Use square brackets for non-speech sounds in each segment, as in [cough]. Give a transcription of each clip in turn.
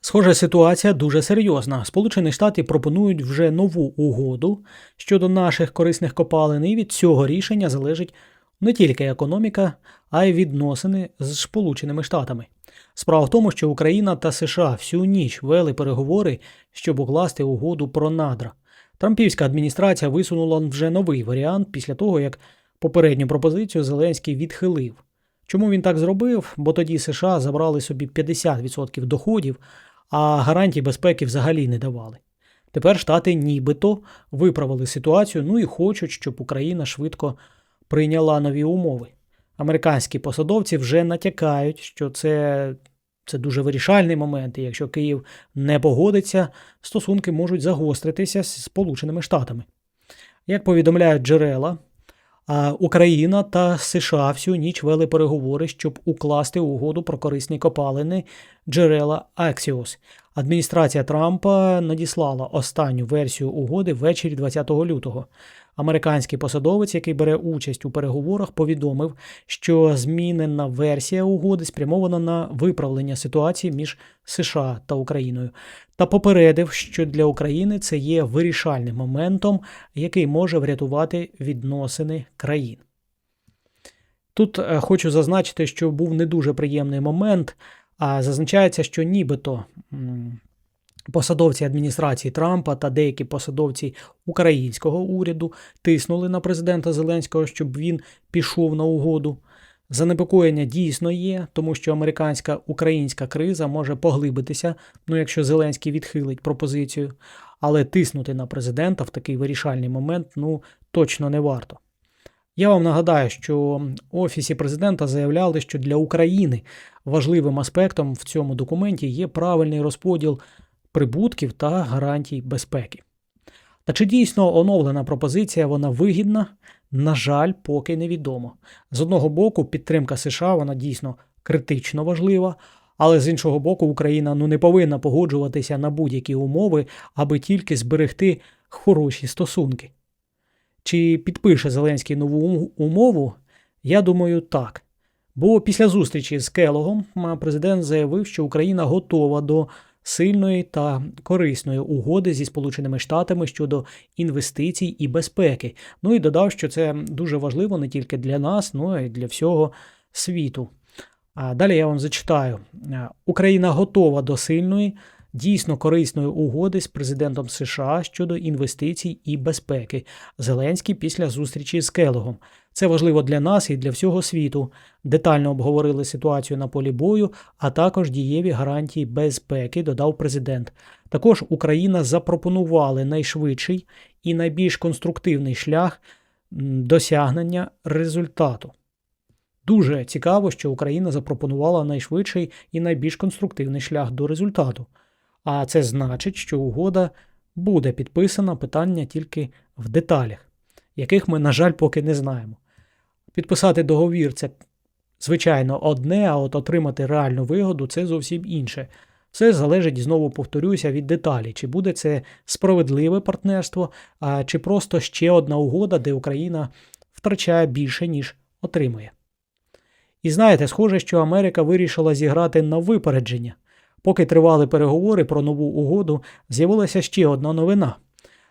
Схожа ситуація дуже серйозна. Сполучені Штати пропонують вже нову угоду щодо наших корисних копалин, і від цього рішення залежить не тільки економіка, а й відносини з Сполученими Штатами. Справа в тому, що Україна та США всю ніч вели переговори, щоб укласти угоду про надра. Трампівська адміністрація висунула вже новий варіант після того, як попередню пропозицію Зеленський відхилив. Чому він так зробив? Бо тоді США забрали собі 50% доходів, а гарантій безпеки взагалі не давали. Тепер Штати нібито виправили ситуацію, ну і хочуть, щоб Україна швидко прийняла нові умови. Американські посадовці вже натякають, що це, це дуже вирішальний момент, і якщо Київ не погодиться, стосунки можуть загостритися з Сполученими Штатами. Як повідомляють джерела, Україна та США всю ніч вели переговори, щоб укласти угоду про корисні копалини джерела Axios. Адміністрація Трампа надіслала останню версію угоди ввечері 20 лютого. Американський посадовець, який бере участь у переговорах, повідомив, що змінена версія угоди спрямована на виправлення ситуації між США та Україною, та попередив, що для України це є вирішальним моментом, який може врятувати відносини країн. Тут е, хочу зазначити, що був не дуже приємний момент, а зазначається, що нібито посадовці адміністрації Трампа та деякі посадовці українського уряду тиснули на президента Зеленського, щоб він пішов на угоду. Занепокоєння дійсно є, тому що американська українська криза може поглибитися, ну якщо Зеленський відхилить пропозицію, але тиснути на президента в такий вирішальний момент ну точно не варто. Я вам нагадаю, що в Офісі президента заявляли, що для України важливим аспектом в цьому документі є правильний розподіл прибутків та гарантій безпеки. Та чи дійсно оновлена пропозиція вона вигідна? На жаль, поки невідомо. З одного боку, підтримка США вона дійсно критично важлива, але з іншого боку, Україна ну не повинна погоджуватися на будь-які умови, аби тільки зберегти хороші стосунки. Чи підпише Зеленський нову умову? Я думаю, так. Бо після зустрічі з Келогом президент заявив, що Україна готова до сильної та корисної угоди зі Сполученими Штатами щодо інвестицій і безпеки. Ну і додав, що це дуже важливо не тільки для нас, ну і для всього світу. А далі я вам зачитаю: Україна готова до сильної. Дійсно корисної угоди з президентом США щодо інвестицій і безпеки. Зеленський після зустрічі з Келогом. Це важливо для нас і для всього світу. Детально обговорили ситуацію на полі бою, а також дієві гарантії безпеки, додав президент. Також Україна запропонували найшвидший і найбільш конструктивний шлях досягнення результату. Дуже цікаво, що Україна запропонувала найшвидший і найбільш конструктивний шлях до результату. А це значить, що угода буде підписана питання тільки в деталях, яких ми, на жаль, поки не знаємо. Підписати договір це, звичайно, одне, а от отримати реальну вигоду це зовсім інше. Все залежить, знову повторюся, від деталі, чи буде це справедливе партнерство, чи просто ще одна угода, де Україна втрачає більше, ніж отримує. І знаєте, схоже, що Америка вирішила зіграти на випередження. Поки тривали переговори про нову угоду, з'явилася ще одна новина.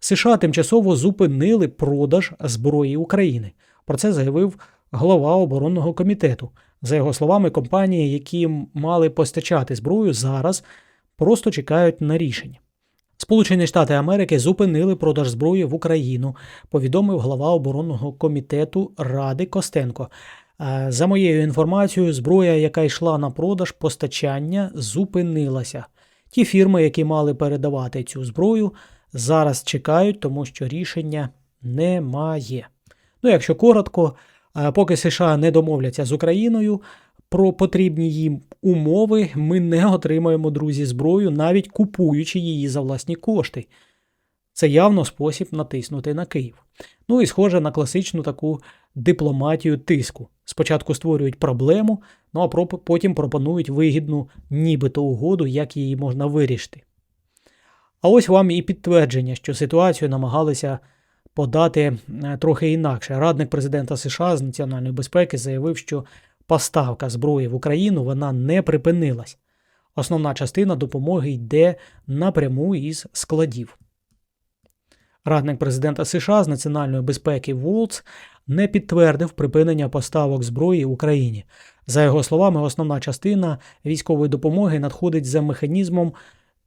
США тимчасово зупинили продаж зброї України. Про це заявив голова оборонного комітету. За його словами, компанії, які мали постачати зброю, зараз просто чекають на рішення. Сполучені Штати Америки зупинили продаж зброї в Україну, повідомив глава оборонного комітету Ради Костенко. За моєю інформацією, зброя, яка йшла на продаж постачання, зупинилася. Ті фірми, які мали передавати цю зброю, зараз чекають, тому що рішення немає. Ну, якщо коротко, поки США не домовляться з Україною про потрібні їм умови, ми не отримаємо, друзі, зброю, навіть купуючи її за власні кошти. Це явно спосіб натиснути на Київ. Ну і схоже на класичну таку дипломатію тиску. Спочатку створюють проблему, ну а потім пропонують вигідну, нібито угоду, як її можна вирішити. А ось вам і підтвердження, що ситуацію намагалися подати е, трохи інакше. Радник президента США з національної безпеки заявив, що поставка зброї в Україну вона не припинилась. Основна частина допомоги йде напряму із складів. Радник президента США з національної безпеки Волц не підтвердив припинення поставок зброї Україні. За його словами, основна частина військової допомоги надходить за механізмом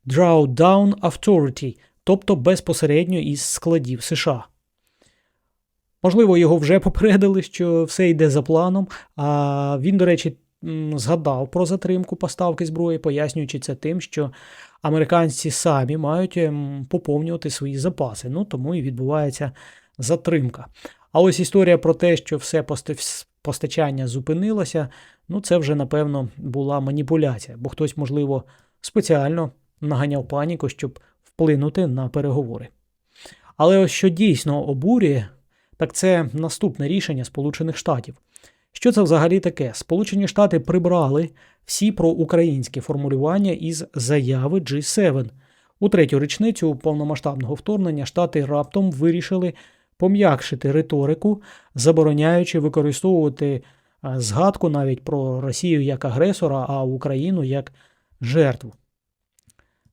Drawdown Authority, тобто безпосередньо із складів США. Можливо, його вже попередили, що все йде за планом. А він, до речі, згадав про затримку поставки зброї, пояснюючи це тим, що американці самі мають ем, поповнювати свої запаси. Ну тому і відбувається затримка. А ось історія про те, що все постачання зупинилося, ну це вже напевно була маніпуляція, бо хтось, можливо, спеціально наганяв паніку, щоб вплинути на переговори. Але ось що дійсно обурює, так це наступне рішення Сполучених Штатів. Що це взагалі таке? Сполучені Штати прибрали всі проукраїнські формулювання із заяви G7. У третю річницю повномасштабного вторгнення Штати раптом вирішили пом'якшити риторику, забороняючи використовувати згадку навіть про Росію як агресора, а Україну як жертву.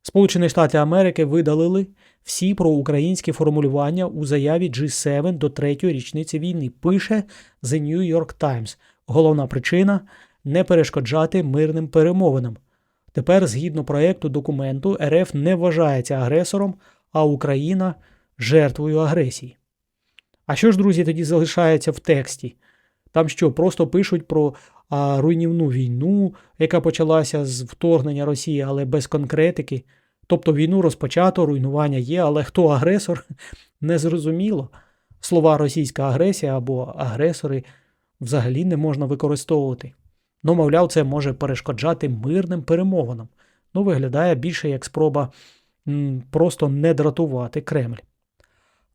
Сполучені Штати Америки видалили всі проукраїнські формулювання у заяві G7 до третьої річниці війни. Пише The New York Times. Головна причина не перешкоджати мирним перемовинам. Тепер, згідно проекту документу, РФ не вважається агресором, а Україна жертвою агресії. А що ж, друзі, тоді залишається в тексті? Там що, просто пишуть про руйнівну війну, яка почалася з вторгнення Росії, але без конкретики. Тобто війну розпочато, руйнування є, але хто агресор, [laughs] незрозуміло. Слова російська агресія або агресори взагалі не можна використовувати. Ну, мовляв, це може перешкоджати мирним перемовинам. Ну, виглядає більше як спроба м, просто не дратувати Кремль.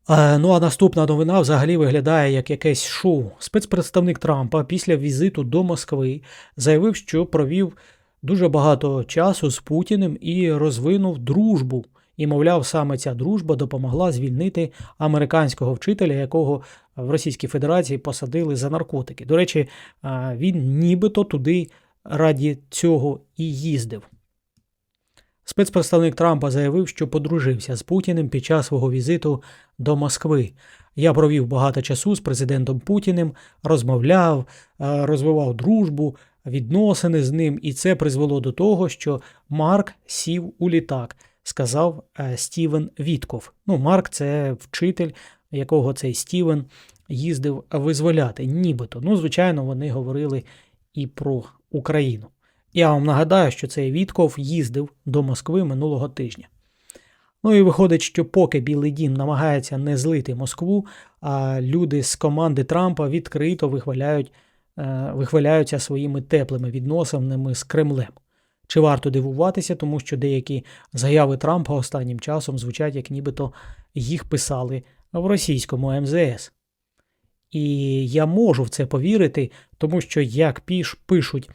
Е, ну а наступна новина взагалі виглядає як якесь шоу. Спецпредставник Трампа після візиту до Москви заявив, що провів дуже багато часу з Путіним і розвинув дружбу. І, мовляв, саме ця дружба допомогла звільнити американського вчителя, якого в Російській Федерації посадили за наркотики. До речі, е, він нібито туди раді цього і їздив. Спецпредставник Трампа заявив, що подружився з Путіним під час свого візиту до Москви. Я провів багато часу з президентом Путіним, розмовляв, е, розвивав дружбу, відносини з ним, і це призвело до того, що Марк сів у літак, сказав е, Стівен Вітков. Ну, Марк це вчитель, якого цей Стівен їздив визволяти, нібито. Ну, звичайно, вони говорили і про Україну. Я вам нагадаю, що цей Вітков їздив до Москви минулого тижня. Ну і виходить, що поки Білий Дім намагається не злити Москву, а люди з команди Трампа відкрито вихваляють, е, вихваляються своїми теплими відносинами з Кремлем. Чи варто дивуватися, тому що деякі заяви Трампа останнім часом звучать, як нібито їх писали в російському МЗС. І я можу в це повірити, тому що, як піш пишуть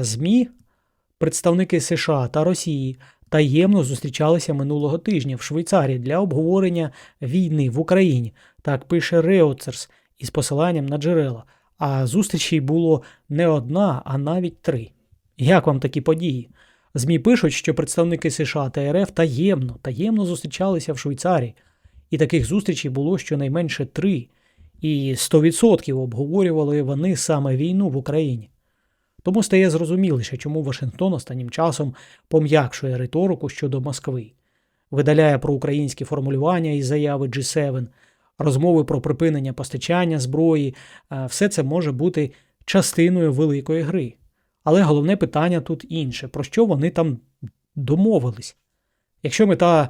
ЗМІ, представники США та Росії таємно зустрічалися минулого тижня в Швейцарії для обговорення війни в Україні. Так пише Реуцерс із посиланням на джерела. А зустрічей було не одна, а навіть три. Як вам такі події? ЗМІ пишуть, що представники США та РФ таємно, таємно зустрічалися в Швейцарії, і таких зустрічей було щонайменше три, і 100% обговорювали вони саме війну в Україні. Тому стає зрозуміліше, чому Вашингтон останнім часом пом'якшує риторику щодо Москви, видаляє про українські формулювання із заяви G7, розмови про припинення постачання зброї, е, все це може бути частиною великої гри. Але головне питання тут інше: про що вони там домовились? Якщо мета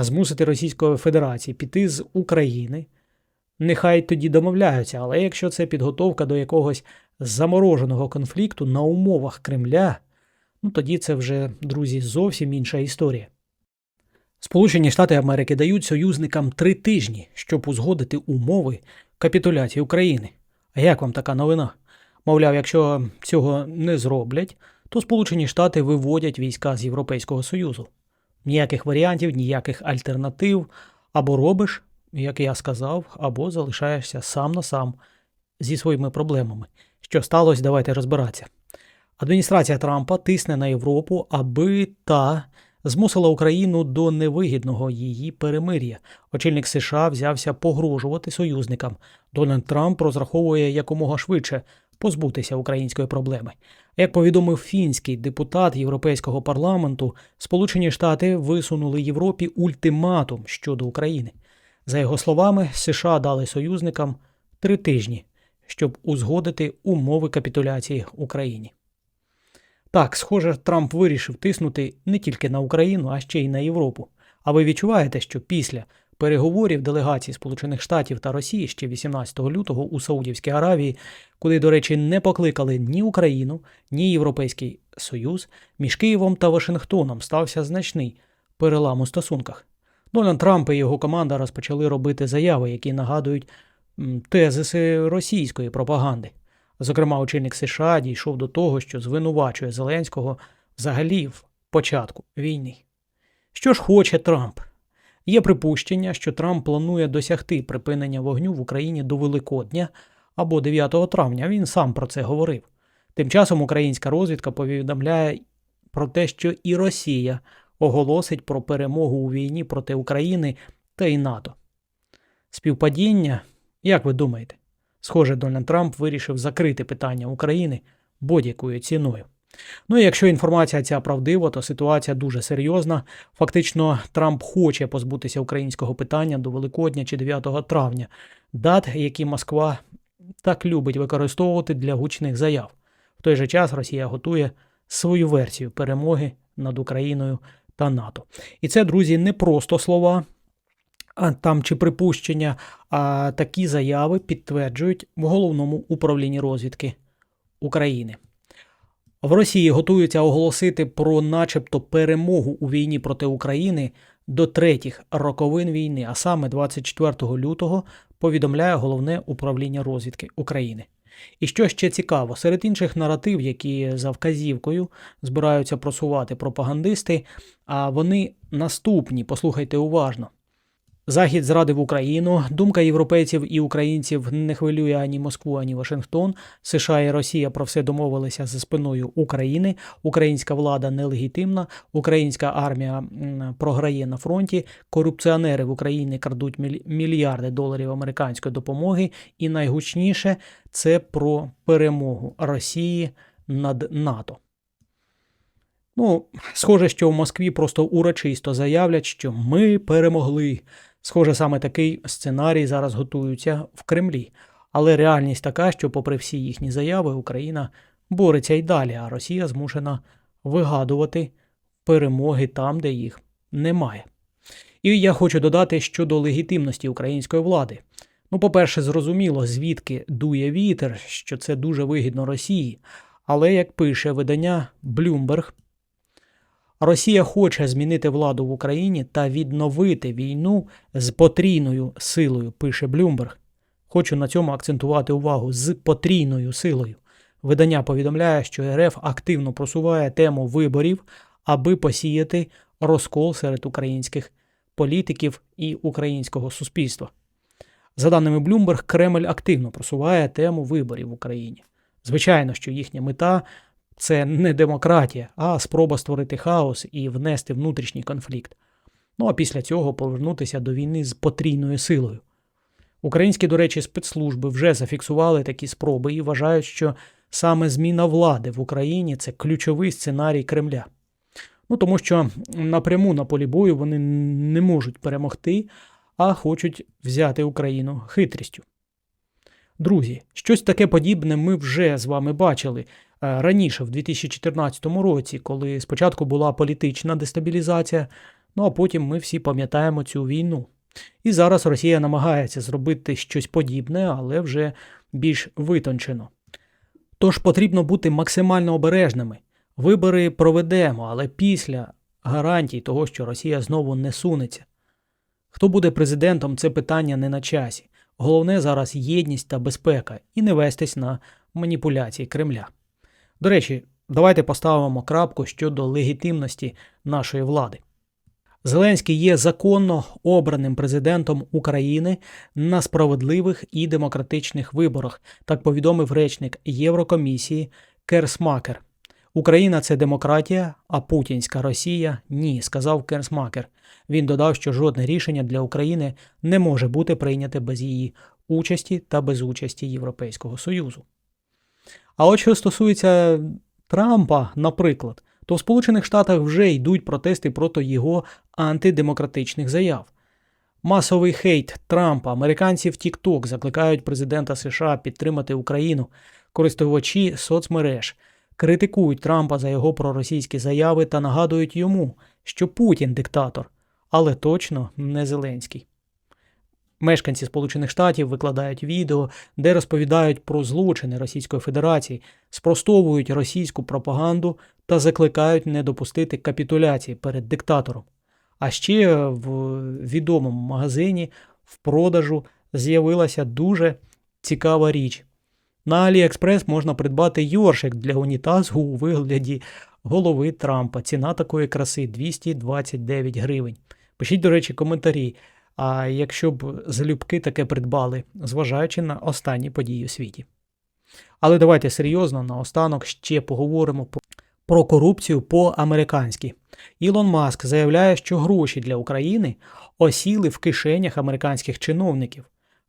змусити Російської Федерації піти з України, нехай тоді домовляються, але якщо це підготовка до якогось замороженого конфлікту на умовах Кремля, ну тоді це вже, друзі, зовсім інша історія. Сполучені Штати Америки дають союзникам три тижні, щоб узгодити умови капітуляції України. А як вам така новина? Мовляв, якщо цього не зроблять, то Сполучені Штати виводять війська з Європейського Союзу. Ніяких варіантів, ніяких альтернатив. Або робиш, як я сказав, або залишаєшся сам на сам зі своїми проблемами. Що сталося, давайте розбиратися. Адміністрація Трампа тисне на Європу, аби та змусила Україну до невигідного її перемир'я. Очільник США взявся погрожувати союзникам. Дональд Трамп розраховує якомога швидше позбутися української проблеми. Як повідомив фінський депутат Європейського парламенту, Сполучені Штати висунули Європі ультиматум щодо України. За його словами, США дали союзникам три тижні, щоб узгодити умови капітуляції Україні. Так, схоже, Трамп вирішив тиснути не тільки на Україну, а ще й на Європу. А ви відчуваєте, що після переговорів делегацій Сполучених Штатів та Росії ще 18 лютого у Саудівській Аравії, куди, до речі, не покликали ні Україну, ні Європейський Союз, між Києвом та Вашингтоном стався значний перелам у стосунках. Дональд Трамп і його команда розпочали робити заяви, які нагадують тезиси російської пропаганди. Зокрема, очільник США дійшов до того, що звинувачує Зеленського взагалі в початку війни. Що ж хоче Трамп? Є припущення, що Трамп планує досягти припинення вогню в Україні до Великодня або 9 травня. Він сам про це говорив. Тим часом українська розвідка повідомляє про те, що і Росія оголосить про перемогу у війні проти України та й НАТО. Співпадіння, як ви думаєте? Схоже, Дональд Трамп вирішив закрити питання України будь-якою ціною. Ну і якщо інформація ця правдива, то ситуація дуже серйозна. Фактично, Трамп хоче позбутися українського питання до Великодня чи 9 травня, дат, які Москва так любить використовувати для гучних заяв. В той же час Росія готує свою версію перемоги над Україною та НАТО. І це, друзі, не просто слова. Там чи припущення, а такі заяви підтверджують в головному управлінні розвідки України. В Росії готуються оголосити про начебто перемогу у війні проти України до третіх роковин війни, а саме 24 лютого повідомляє головне управління розвідки України. І що ще цікаво, серед інших наратив, які за вказівкою збираються просувати пропагандисти, а вони наступні, послухайте уважно. Захід зрадив Україну. Думка європейців і українців не хвилює ані Москву, ані Вашингтон. США і Росія про все домовилися за спиною України. Українська влада нелегітимна, українська армія програє на фронті. Корупціонери в Україні крадуть мільярди доларів американської допомоги. І найгучніше це про перемогу Росії над НАТО. Ну, схоже, що в Москві просто урочисто заявлять, що ми перемогли. Схоже, саме такий сценарій зараз готується в Кремлі. Але реальність така, що, попри всі їхні заяви, Україна бореться й далі, а Росія змушена вигадувати перемоги там, де їх немає. І я хочу додати щодо легітимності української влади. Ну, по-перше, зрозуміло, звідки дує вітер, що це дуже вигідно Росії. Але як пише видання Bloomberg, Росія хоче змінити владу в Україні та відновити війну з потрійною силою, пише Блюмберг. Хочу на цьому акцентувати увагу з потрійною силою. Видання повідомляє, що РФ активно просуває тему виборів, аби посіяти розкол серед українських політиків і українського суспільства. За даними Bloomberg, Кремль активно просуває тему виборів в Україні. Звичайно, що їхня мета це не демократія, а спроба створити хаос і внести внутрішній конфлікт. Ну а після цього повернутися до війни з потрійною силою. Українські, до речі, спецслужби вже зафіксували такі спроби і вважають, що саме зміна влади в Україні це ключовий сценарій Кремля. Ну тому що напряму на полі бою вони не можуть перемогти, а хочуть взяти Україну хитрістю. Друзі, щось таке подібне ми вже з вами бачили раніше, в 2014 році, коли спочатку була політична дестабілізація, ну а потім ми всі пам'ятаємо цю війну. І зараз Росія намагається зробити щось подібне, але вже більш витончено. Тож потрібно бути максимально обережними. Вибори проведемо, але після гарантій того, що Росія знову не сунеться. Хто буде президентом, це питання не на часі. Головне зараз єдність та безпека і не вестись на маніпуляції Кремля. До речі, давайте поставимо крапку щодо легітимності нашої влади. Зеленський є законно обраним президентом України на справедливих і демократичних виборах, так повідомив речник Єврокомісії Керсмакер. Україна це демократія, а путінська Росія ні, сказав Керсмакер. Він додав, що жодне рішення для України не може бути прийняте без її участі та без участі Європейського Союзу. А от що стосується Трампа, наприклад, то в Сполучених Штатах вже йдуть протести проти його антидемократичних заяв. Масовий хейт Трампа, американці в TikTok закликають президента США підтримати Україну. Користувачі соцмереж критикують Трампа за його проросійські заяви та нагадують йому, що Путін диктатор, але точно не Зеленський. Мешканці Сполучених Штатів викладають відео, де розповідають про злочини Російської Федерації, спростовують російську пропаганду та закликають не допустити капітуляції перед диктатором. А ще в відомому магазині в продажу з'явилася дуже цікава річ. На AliExpress можна придбати йоршик для унітазу у вигляді голови Трампа. Ціна такої краси 229 гривень. Пишіть, до речі, коментарі. А якщо б залюбки таке придбали, зважаючи на останні події у світі. Але давайте серйозно наостанок ще поговоримо про корупцію по-американськи. Ілон Маск заявляє, що гроші для України осіли в кишенях американських чиновників.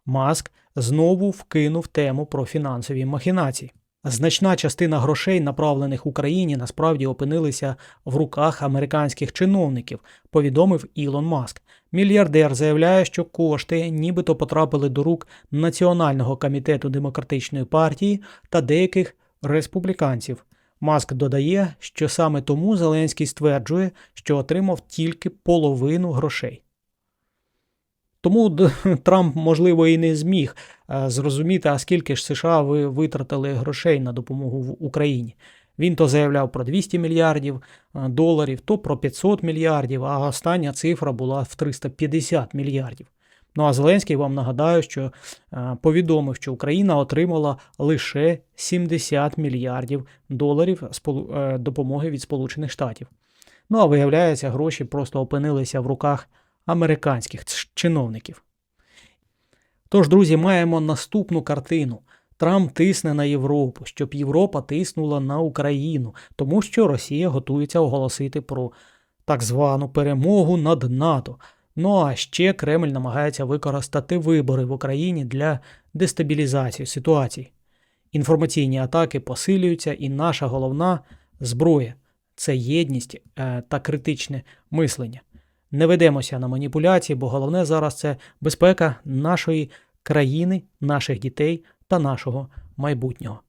Маск знову вкинув тему про фінансові махінації. Значна частина грошей, направлених Україні, насправді опинилися в руках американських чиновників, повідомив Ілон Маск. Мільярдер заявляє, що кошти нібито потрапили до рук Національного комітету демократичної партії та деяких республіканців. Маск додає, що саме тому Зеленський стверджує, що отримав тільки половину грошей. Тому Трамп, можливо, і не зміг е, зрозуміти, а скільки ж США ви витратили грошей на допомогу в Україні. Він то заявляв про 200 мільярдів е, доларів, то про 500 мільярдів, а остання цифра була в 350 мільярдів. Ну а Зеленський вам нагадаю, що е, повідомив, що Україна отримала лише 70 мільярдів доларів допомоги від Сполучених Штатів. Ну а виявляється, гроші просто опинилися в руках американських чиновників. Тож, друзі, маємо наступну картину. Трамп тисне на Європу, щоб Європа тиснула на Україну, тому що Росія готується оголосити про так звану перемогу над НАТО. Ну а ще Кремль намагається використати вибори в Україні для дестабілізації ситуації. Інформаційні атаки посилюються, і наша головна зброя це єдність е, та критичне мислення. Не ведемося на маніпуляції, бо головне зараз це безпека нашої країни, наших дітей та нашого майбутнього.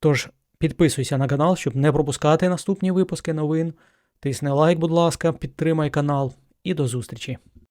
Тож підписуйся на канал, щоб не пропускати наступні випуски новин. Тисни лайк, будь ласка, підтримай канал і до зустрічі!